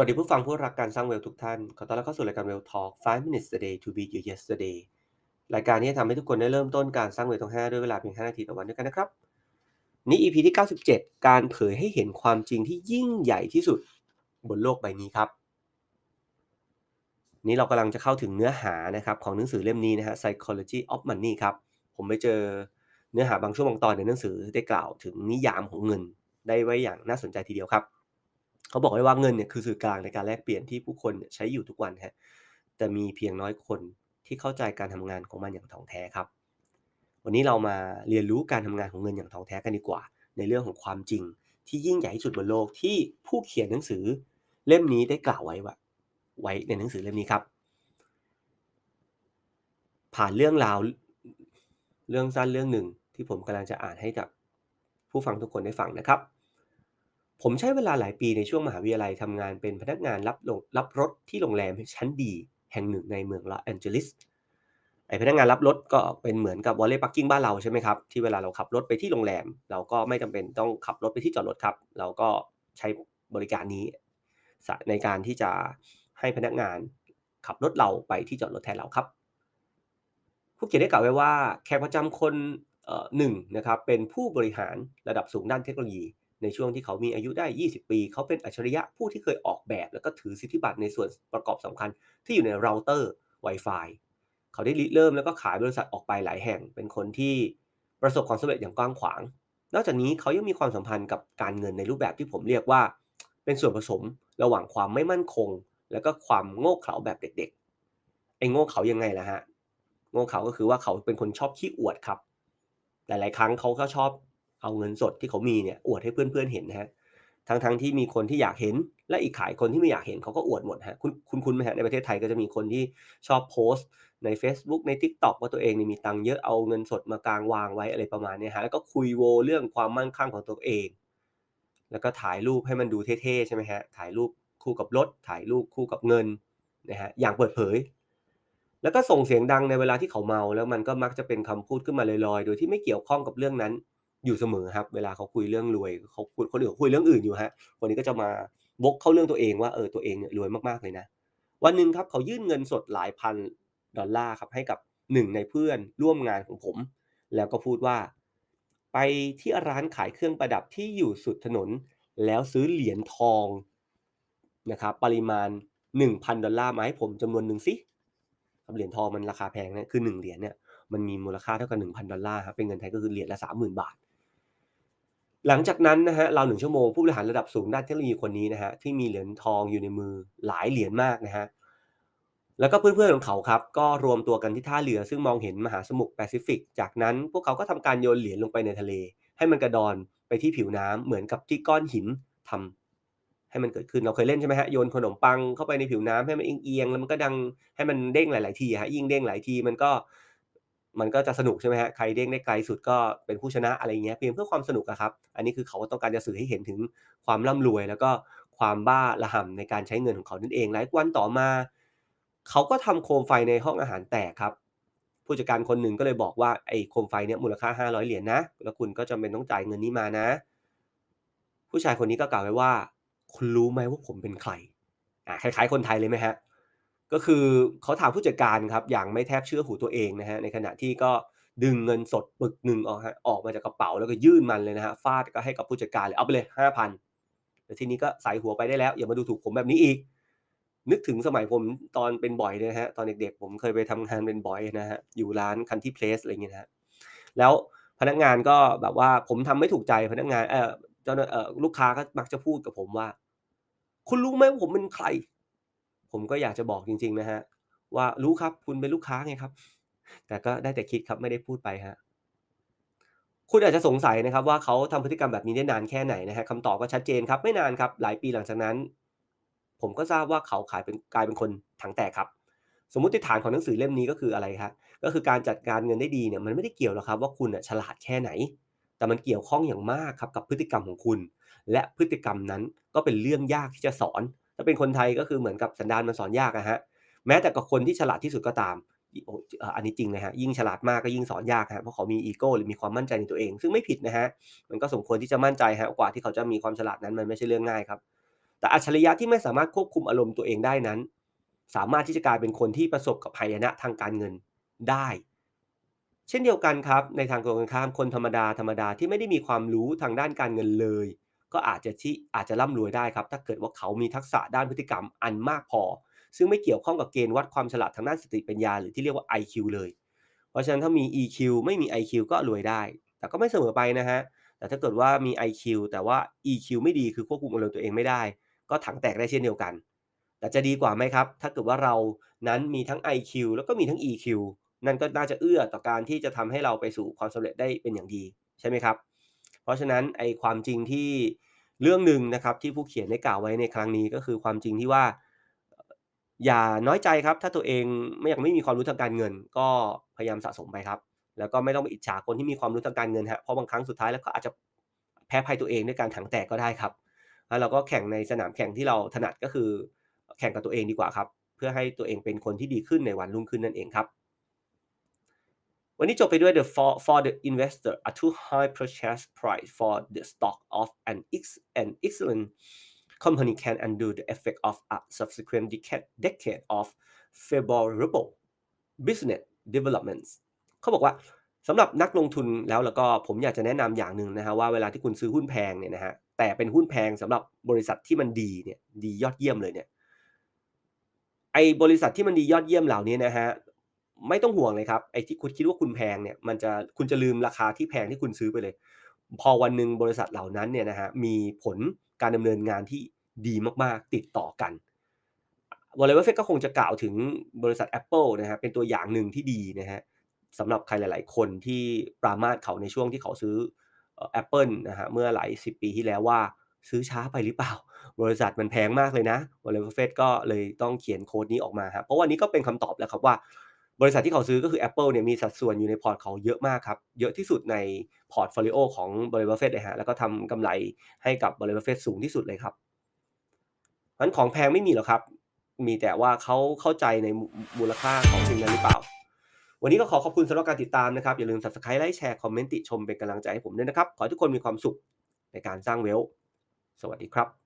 วัสดีผู้ฟังผู้รักการสร้างเวลทุกท่าน ขอต้อนรับเข้าสู่รายการ Well Talk 5 minutes a day to beat your yesterday รายการที่จะทำให้ทุกคนได้เริ่มต้นการสร้างเวลทั้ง5ด้วยเวลาเพียง 5 นาทีต่อวันด้วยกันนะครับ นี่ EP ที่ 97 การเผยให้เห็นความจริงที่ยิ่งใหญ่ที่สุดบนโลกใบนี้ครับ นี่เรากำลังจะเข้าถึงเนื้อหานะครับของหนังสือเล่มนี้นะฮะ Psychology of Money ครับ ผมไปเจอเนื้อหาบางช่วงบางตอนในหนังสือได้กล่าวถึงนิยามของเงิน ได้ไว้อย่างน่าสนใจทีเดียวครับ เขาบอกไว้ว่าเงินเนี่ยคือสื่อกลางในการแลกเปลี่ยนที่ผู้คนใช้อยู่ทุกวันฮะแต่มีเพียงน้อยคนที่เข้าใจการทำงานของมันอย่างถ่องแท้ครับ วันนี้เรามาเรียนรู้การทำงานของเงินอย่างถ่องแท้กันดีกว่า ในเรื่องของความจริง ที่ยิ่งใหญ่ที่สุดบนโลกที่ผู้เขียนหนังสือเล่มนี้ได้กล่าวไว้ว่าไว้ในหนังสือเล่มนี้ครับ ผ่านเรื่องราวเรื่องสั้นเรื่องหนึ่งที่ผมกำลังจะอ่านให้กับผู้ฟังทุกคนได้ฟังนะครับ ผมใช้เวลาหลายปีในช่วงมหาวิทยาลัยทำงานเป็นพนักงานรับลงรับรถที่โรงแรมชั้นดีแห่งหนึ่งในเมืองลอสแอนเจลิสไอพนักงานรับรถก็เป็นเหมือนกับวอลเล่ปักกิ้งบ้านเราใช่ไหมครับที่เวลาเราขับรถไปที่โรงแรม เราก็ไม่จำเป็นต้องขับรถไปที่จอดรถครับ เราก็ใช้บริการนี้ ในการที่จะให้พนักงานขับรถเราไปที่จอดรถแทนเราครับ ผู้เขียนได้กล่าวไว้ว่าแขกประจำคนหนึ่งนะครับเป็นผู้บริหารระดับสูงด้านเทคโนโลยี ในช่วงที่เขามีอายุได้ 20 ปี เขาเป็นอัจฉริยะผู้ที่เคยออกแบบ แล้วก็ถือสิทธิบัตรในส่วนประกอบสำคัญ ที่อยู่ในเราเตอร์ Wi-Fi เขาได้ริเริ่มแล้วก็ขายบริษัทออกไปหลายแห่ง เป็นคนที่ประสบความสำเร็จอย่างกว้างขวาง นอกจากนี้เขายังมีความสัมพันธ์กับการเงินในรูปแบบที่ผมเรียกว่า เป็นส่วนผสมระหว่างความไม่มั่นคง แล้วก็ความโง่เขลาแบบเด็กๆ ไอ้โง่เขลายังไงล่ะฮะ โง่เขลาก็คือว่าเขาเป็นคนชอบขี้อวดครับ หลายๆ ครั้งเขาก็ชอบ เอาเงินสดที่เขามีเนี่ยอวดให้เพื่อนๆเห็นนะฮะทั้งๆที่มีคนที่อยากเห็น และอีกขายคนที่ไม่อยากเห็นเขาก็อวดหมดฮะคุณคุณคุณไหมฮะในประเทศไทยก็จะมีคนที่ชอบโพสต์ใน Facebook ใน TikTok ว่าตัวเองมีตังค์เยอะเอาเงินสดมากางวางไว้อะไรประมาณนี้ฮะแล้วก็คุยโวเรื่องความมั่งคั่งของตัวเอง แล้วก็ถ่ายรูปให้มันดูเท่ๆใช่ไหมฮะถ่ายรูปคู่กับรถถ่ายรูปคู่กับเงินนะฮะอย่างเปิดเผย แล้วก็ส่งเสียงดังในเวลาที่เขาเมา แล้วมันก็มักจะเป็นคำพูดขึ้นมาลอยๆ โดยที่ไม่เกี่ยวข้องกับเรื่องนั้น อยู่เสมอครับ เวลาเขาคุยเรื่องรวยเขาคุยคนอื่นคุยเรื่องอื่นอยู่ฮะคนนี้ก็จะมาวกเข้าเรื่องตัวเองว่าเออตัวเองเนี่ยรวยมากๆเลยนะ วันหนึ่งครับเขายื่นเงินสดหลายพันดอลลาร์ครับให้กับหนึ่งในเพื่อนร่วมงานของผม แล้วก็พูดว่า ไปที่ร้านขายเครื่องประดับที่อยู่สุดถนน แล้วซื้อเหรียญทองนะครับปริมาณ 1,000 ดอลลาร์มาให้ผมจำนวนหนึ่งสิเหรียญทองมันราคาแพงนะคือ1เหรียญเนี่ยมันมีมูลค่าเท่ากับ1,000 ดอลลาร์ครับเป็นเงินไทยก็คือเหรียญละ30,000 บาท หลังจากนั้นนะฮะเราหนึ่งชั่วโมงผู้บริหารระดับสูงด้านเทคโนโลยีคนนี้นะฮะที่มีเหรียญทองอยู่ในมือหลายเหรียญมากนะฮะแล้วก็เพื่อนๆของเขาครับก็รวมตัวกันที่ท่าเรือซึ่งมองเห็นมหาสมุทรแปซิฟิก จากนั้นพวกเขาก็ทำการโยนเหรียญลงไปในทะเล ให้มันกระดอนไปที่ผิวน้ำเหมือนกับที่ก้อนหินทำให้มันเกิดขึ้นเราเคยเล่นใช่ไหมฮะโยนขนมปังเข้าไปในผิวน้ำให้มันเอียงๆแล้วมันก็ดังให้มันเด้งหลาย ๆ ทีฮะยิ่งเด้งหลายทีมันก็ มันก็จะสนุกใช่ไหมฮะใครเด้งได้ไกลสุดก็เป็นผู้ชนะอะไรเงี้ยเพียงเพื่อความสนุกอะครับ อันนี้คือเขาต้องการจะสื่อให้เห็นถึงความร่ำรวย แล้วก็ความบ้าระห่ำในการใช้เงินของเขานั่นเองหลายวันต่อมา เขาก็ทำโคมไฟในห้องอาหารแตกครับ ผู้จัดการคนหนึ่งก็เลยบอกว่าไอ้โคมไฟเนี่ยมูลค่า 500 เหรียญนะแล้วคุณก็จำเป็นต้องจ่ายเงินนี้มานะ ผู้ชายคนนี้ก็กล่าวไว้ว่า คุณรู้ไหมว่าผมเป็นใครอ่าคล้ายๆคนไทยเลยไหมฮะ ก็คือเขาถามผู้จัดการครับ อย่างไม่แทบเชื่อหูตัวเองนะฮะในขณะที่ก็ดึงเงินสดปึกหนึ่งออกฮะออกมาจากกระเป๋าแล้วก็ยื่นมันเลยนะฮะฟาดก็ให้กับผู้จัดการเลยเอาไปเลยห้าพันแล้วทีนี้ก็ใส่หัวไปได้แล้ว อย่ามาดูถูกผมแบบนี้อีก นึกถึงสมัยผมตอนเป็นบ่อยเลยนะฮะตอนเด็กๆผมเคยไปทำงานเป็นบ่อยนะฮะอยู่ร้านคันที่เพลสอะไรเงี้ยนะฮะแล้วพนักงานก็แบบว่าผมทำไม่ถูกใจพนักงานเออเจ้าเออลูกค้าก็มักจะพูดกับผมว่า คุณรู้ไหมว่าผมเป็นใคร ผมก็อยากจะบอกจริง ๆ นะฮะ ว่ารู้ครับคุณเป็นลูกค้าไงครับ แต่ก็ได้แต่คิดครับไม่ได้พูดไปฮะคุณอาจจะสงสัยนะครับว่าเขาทำพฤติกรรมแบบนี้ได้นานแค่ไหนนะฮะคำตอบก็ชัดเจนครับไม่นานครับหลายปีหลังจากนั้น ผมก็ทราบว่าเขาขายเป็นกลายเป็นคนถังแตกครับ สมมติฐานของหนังสือเล่มนี้ก็คืออะไรครับก็คือการจัดการเงินได้ดีเนี่ยมันไม่ได้เกี่ยวหรอกครับว่าคุณฉลาดแค่ไหน แต่มันเกี่ยวข้องอย่างมากครับกับพฤติกรรมของคุณ และพฤติกรรมนั้นก็เป็นเรื่องยากที่จะสอน ถ้าเป็นคนไทยก็คือเหมือนกับสันดานมันสอนยากนะฮะแม้แต่กับคนที่ฉลาดที่สุดก็ตามอันนี้จริงนะฮะยิ่งฉลาดมากก็ยิ่งสอนยากฮะเพราะเขามีอีโก้หรือมีความมั่นใจในตัวเอง ซึ่งไม่ผิดนะฮะมันก็สมควรที่จะมั่นใจฮะกว่าที่เขาจะมีความฉลาดนั้นมันไม่ใช่เรื่องง่ายครับ แต่อัจฉริยะที่ไม่สามารถควบคุมอารมณ์ตัวเองได้นั้น สามารถที่จะกลายเป็นคนที่ประสบกับหายนะทางการเงินได้ เช่นเดียวกันครับในทางตรงกันข้ามคนธรรมดาธรรมดาที่ไม่ได้มีความรู้ทางด้านการเงินเลย ก็อาจจะที่อาจจะร่ำรวยได้ครับ ถ้าเกิดว่าเขามีทักษะด้านพฤติกรรมอันมากพอ ซึ่งไม่เกี่ยวข้องกับเกณฑ์วัดความฉลาดทางด้านสติปัญญาหรือที่เรียกว่า IQ เลย เพราะฉะนั้นถ้ามี EQ ไม่มี IQ ก็รวยได้ แต่ก็ไม่เสมอไปนะฮะ แต่ถ้าเกิดว่ามี IQ แต่ว่า EQ ไม่ดีคือควบคุมอารมณ์ตัวเองไม่ได้ ก็ถังแตกได้เช่นเดียวกัน แต่จะดีกว่าไหมครับ ถ้าเกิดว่าเรานั้นมีทั้ง IQ แล้วก็มีทั้ง EQ นั่นก็น่าจะเอื้อต่อการที่จะทำให้เราไปสู่ความสำเร็จได้เป็นอย่างดีใช่ไหมครับ เพราะฉะนั้นไอ้ความจริงที่เรื่องหนึ่งนะครับที่ผู้เขียนได้กล่าวไว้ในครั้งนี้ก็คือความจริงที่ว่า อย่าน้อยใจครับ ถ้าตัวเองไม่ยังไม่มีความรู้ทางการเงิน ก็พยายามสะสมไปครับ แล้วก็ไม่ต้องไปอิจฉาคนที่มีความรู้ทางการเงินฮะเพราะบางครั้งสุดท้ายแล้วก็อาจจะแพ้ภัยตัวเองด้วยการถังแตกก็ได้ครับแล้วเราก็แข่งในสนามแข่งที่เราถนัดก็คือ แข่งกับตัวเองดีกว่าครับ เพื่อให้ตัวเองเป็นคนที่ดีขึ้นในวันรุ่งขึ้นนั่นเองครับ วันนี้จบไปด้วย the for for the investor a too high purchase price for the stock of an ex an excellent company can undo the effect of a subsequent decade decade of favorable business developments เขาบอกว่าสำหรับนักลงทุนแล้วแล้วก็ผมอยากจะแนะนำอย่างหนึ่งนะฮะว่าเวลาที่คุณซื้อหุ้นแพงเนี่ยนะฮะแต่เป็นหุ้นแพงสำหรับบริษัทที่มันดีเนี่ยดียอดเยี่ยมเลยเนี่ยไอบริษัทที่มันดียอดเยี่ยมเหล่านี้นะฮะ ไม่ต้องห่วงเลยครับไอ้ที่คุณคิดว่าคุณแพงเนี่ยมันจะคุณจะลืมราคาที่แพงที่คุณซื้อไปเลย พอวันหนึ่งบริษัทเหล่านั้นเนี่ยนะฮะมีผลการดำเนินงานที่ดีมากๆติดต่อกันวอลเลย์บัฟเฟตก็คงจะกล่าวถึงบริษัท Apple นะฮะเป็นตัวอย่างหนึ่งที่ดีนะฮะสำหรับใครหลาย ๆ คนที่ปรามาสเขาในช่วงที่เขาซื้อแอปเปิลนะฮะเมื่อหลายสิบปีที่แล้วว่าซื้อช้าไปหรือเปล่า บริษัทมันแพงมากเลยนะวอลเลย์บัฟเฟตก็เลยต้องเขียนโค้ดนี้ออกมาครับเพราะวันนี้ก็เป็นคำตอบแล้วครับว่า บริษัทที่เขาซื้อก็คือ Apple เนี่ยมีสัดส่วนอยู่ในพอร์ตเขาเยอะมากครับ เยอะที่สุดในพอร์ตโฟลิโอของบริษัทเฟดเลยฮะแล้วก็ทำกำไรให้กับบริษัทเฟดสูงที่สุดเลยครับนั้นของแพงไม่มีหรอกครับ มีแต่ว่าเขาเข้าใจในมูลค่าของสิ่งนั้นหรือเปล่า วันนี้ก็ขอขอบคุณสำหรับการติดตามนะครับ อย่าลืม subscribe ไลค์แชร์คอมเมนต์ติชมเป็นกำลังใจให้ผมด้วยนะครับ ขอให้ทุกคนมีความสุขในการสร้างเวล สวัสดีครับ